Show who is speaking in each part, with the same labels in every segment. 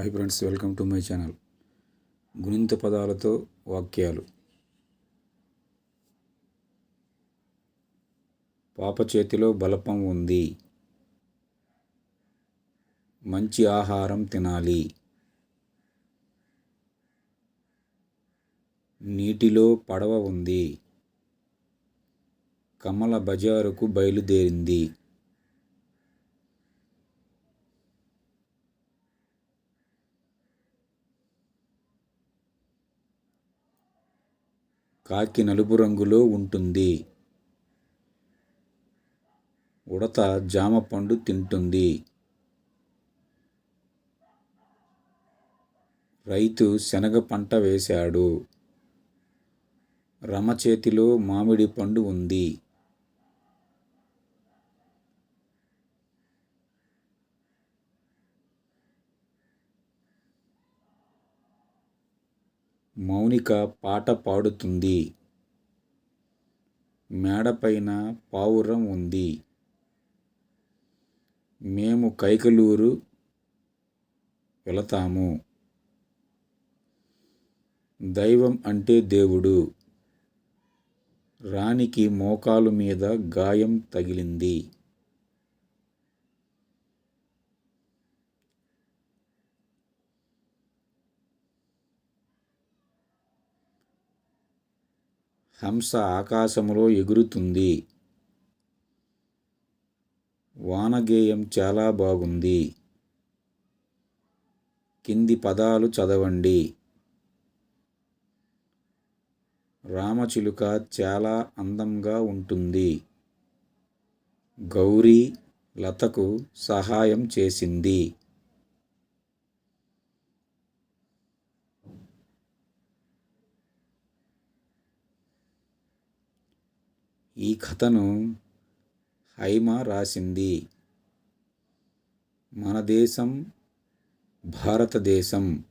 Speaker 1: Hi friends welcome to my channel. గుణింత పదాలతో వాక్యాలు. పాప చేతిలో బలపం ఉంది. మంచి ఆహారం తినాలి. నీటిలో పడవ ఉంది. కమల బజారుకు బయలుదేరింది. కాకి నలుపు రంగులో ఉంటుంది. ఉడత జామ పండు తింటుంది. రైతు శనగ పంట వేశాడు. రమ చేతిలో మామిడి పండు ఉంది. మౌనిక పాట పాడుతుంది. మేడపైన పావురం ఉంది. మేము కైకలూరు వెళతాము. దైవం అంటే దేవుడు. రాణికి మోకాలు మీద గాయం తగిలింది. హంస ఆకాశములో ఎగురుతుంది. వానగేయం చాలా బాగుంది. కింది పదాలు చదవండి. రామచిలుక చాలా అందంగా ఉంటుంది. గౌరీ లతకు సహాయం చేసింది. ఈ కథను హైమ రాసింది. మన దేశం భారతదేశం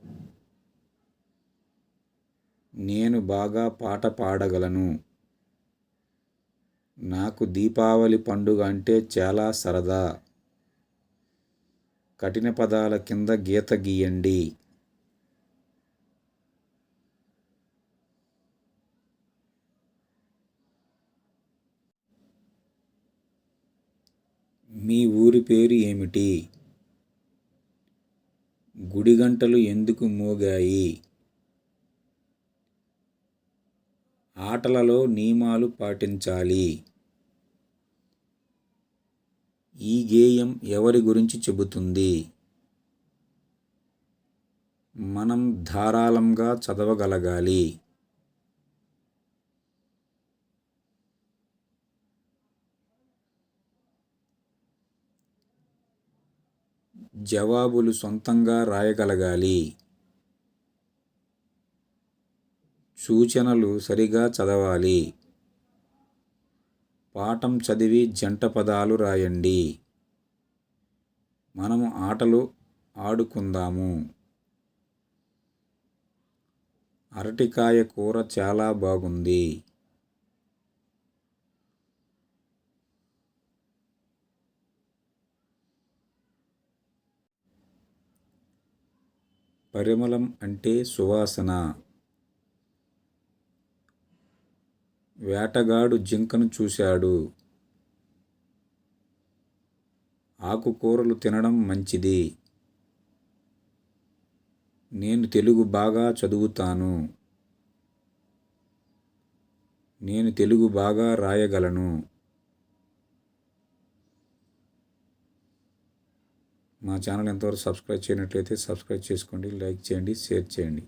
Speaker 1: నేను బాగా పాట పాడగలను. నాకు దీపావళి పండుగ అంటే చాలా సరదా. కఠిన పదాల కింద గీత గీయండి. మీ ఊరి పేరు ఏమిటి? గుడి గంటలు ఎందుకు మోగాయి? ఆటలలో నియమాలు పాటించాలి. ఈ గేయం ఎవరి గురించి చెబుతుంది? మనం ధారాళంగా చదవగలగాలి. జవాబులు సొంతంగా రాయగలగాలి. సూచనలు సరిగా చదవాలి. పాఠం చదివి జంట పదాలు రాయండి. మనము ఆటలు ఆడుకుందాము. అరటికాయ కూర చాలా బాగుంది. పరిమళం అంటే సువాసన. వేటగాడు జింకను చూశాడు. ఆకుకూరలు తినడం మంచిది. నేను తెలుగు బాగా చదువుతాను. నేను తెలుగు బాగా రాయగలను. మా ఛానల్ ఎంతవరకు సబ్స్క్రైబ్ చేయనట్లయితే సబ్స్క్రైబ్ చేసుకోండి లైక్ చేయండి షేర్ చేయండి.